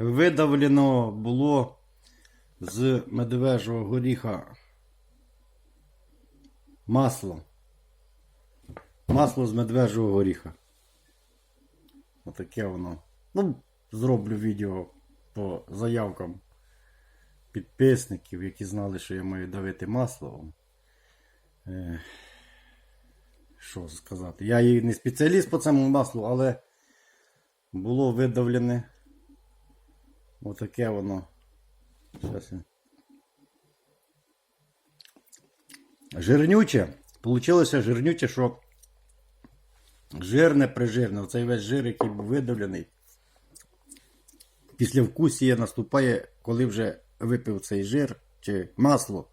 видавлено було з медвежого горіха масло. Масло з медвежого горіха. Отаке воно. Ну, зроблю відео по заявкам підписників, які знали, що я маю давити масло. Е, Що сказати? Я і не спеціаліст по цьому маслу, але було видавлене. Отаке воно. Я. Жирнюче. Получилося жирнюче, що жирне прижирне. Оцей весь жир, який був видавлений. Після вкусія наступає, коли вже випив цей жир чи масло,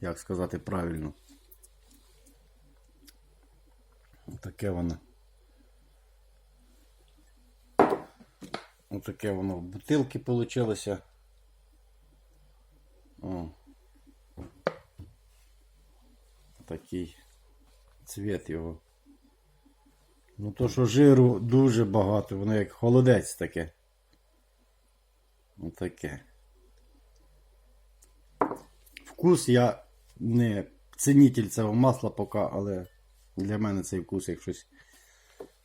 як сказати правильно. Таке воно. Отаке воно в бутилки получилося. О. Такий цвіт його. Ну то, що жиру дуже багато, воно як холодець таке. Отаке. Вкус я не цінитель цього масла поки, але для мене цей вкус як щось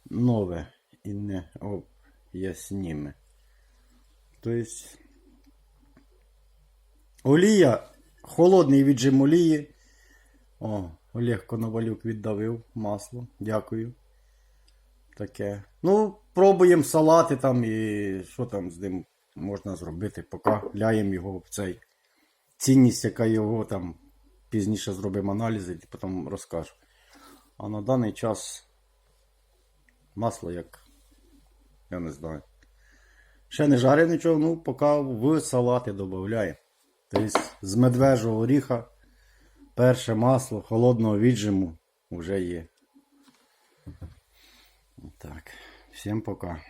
нове і не об'ясніме. Тобто олія, холодний віджим олії. О, Олег Коновалюк віддавив масло. Дякую. Таке. Ну, пробуємо салати там і що там з ним можна зробити, поки ляємо його в цей. Цінність, яка його там пізніше зробимо аналізи і потім розкажу. А на даний час масло як. Я не знаю. Ще не жарю нічого, ну поки в салати додає. Тобто з медвежого оріха перше масло холодного віджиму вже є. Так, всім пока.